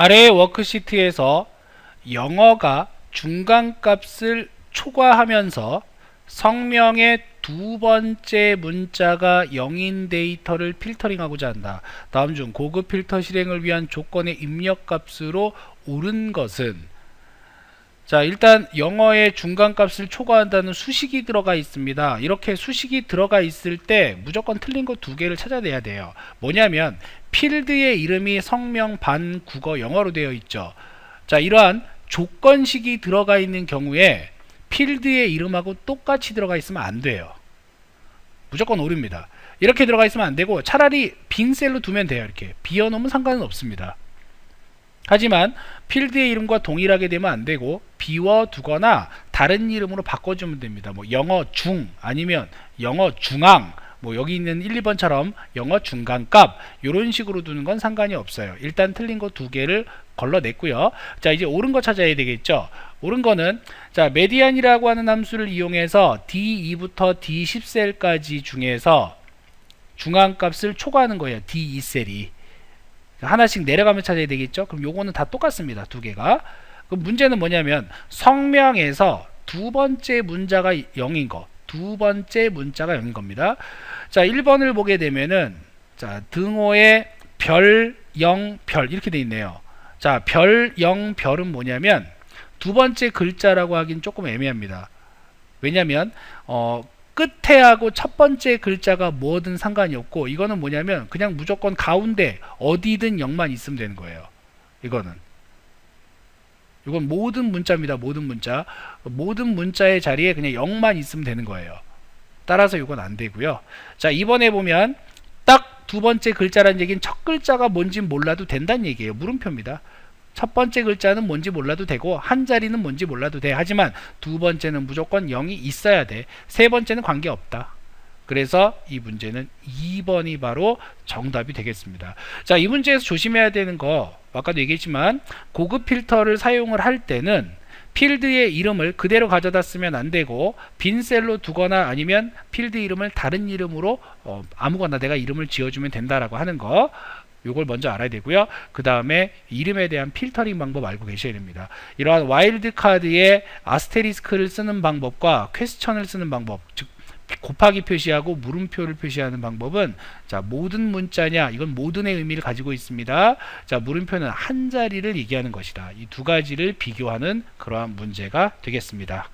아래 워크시트에서 영어가 중간값을 초과하면서 성명의 두 번째 문자가 0인 데이터를 필터링하고자 한다. 다음 중 고급 필터 실행을 위한 조건의 입력값으로 옳은 것은 자 일단 영어의 중간값을 초과한다는 수식이 들어가 있습니다. 이렇게 수식이 들어가 있을 때 무조건 틀린 거 두 개를 찾아내야 돼요. 뭐냐면 필드의 이름이 성명 반 국어 영어로 되어 있죠. 자 이러한 조건식이 들어가 있는 경우에 필드의 이름하고 똑같이 들어가 있으면 안 돼요. 무조건 오릅니다. 이렇게 들어가 있으면 안 되고 차라리 빈 셀로 두면 돼요. 이렇게 비워놓으면 상관은 없습니다. 하지만 필드의 이름과 동일하게 되면 안 되고 비워두거나 다른 이름으로 바꿔주면 됩니다. 뭐 영어 중 아니면 영어 중앙 뭐 여기 있는 1, 2번처럼 영어 중간값 이런 식으로 두는 건 상관이 없어요. 일단 틀린 거 두 개를 걸러냈고요. 자 이제 옳은 거 찾아야 되겠죠. 옳은 거는 자 메디안이라고 하는 함수를 이용해서 D2부터 D10셀까지 중에서 중앙값을 초과하는 거예요. D2셀이 하나씩 내려가면 찾아야 되겠죠. 그럼 요거는 다 똑같습니다. 두 개가. 그럼 문제는 뭐냐면 성명에서 두 번째 문자가 0인 거. 두 번째 문자가 0인 겁니다. 자, 1번을 보게 되면은 자, 등호에 별, 0, 별 이렇게 돼 있네요. 자, 별, 0, 별은 뭐냐면 두 번째 글자라고 하긴 조금 애매합니다. 왜냐면 어 끝에 하고 첫 번째 글자가 뭐든 상관이 없고 이거는 뭐냐면 그냥 무조건 가운데 어디든 0만 있으면 되는 거예요. 이거는 이건 모든 문자입니다. 모든 문자. 모든 문자의 자리에 그냥 0만 있으면 되는 거예요. 따라서 이건 안 되고요. 자, 이번에 보면 딱 두 번째 글자라는 얘기는 첫 글자가 뭔지 몰라도 된다는 얘기예요. 물음표입니다. 첫 번째 글자는 뭔지 몰라도 되고 한 자리는 뭔지 몰라도 돼. 하지만 두 번째는 무조건 0이 있어야 돼. 세 번째는 관계없다. 그래서 이 문제는 2번이 바로 정답이 되겠습니다. 자, 이 문제에서 조심해야 되는 거 아까도 얘기했지만 고급 필터를 사용을 할 때는 필드의 이름을 그대로 가져다 쓰면 안 되고 빈 셀로 두거나 아니면 필드 이름을 다른 이름으로 어, 아무거나 내가 이름을 지어주면 된다라고 하는 거 요걸 먼저 알아야 되고요. 그 다음에 이름에 대한 필터링 방법 알고 계셔야 됩니다. 이러한 와일드 카드의 아스테리스크를 쓰는 방법과 퀘스천을 쓰는 방법, 즉 곱하기 표시하고 물음표를 표시하는 방법은 자 모든 문자냐 이건 모든의 의미를 가지고 있습니다. 자 물음표는 한 자리를 얘기하는 것이다. 이 두 가지를 비교하는 그러한 문제가 되겠습니다.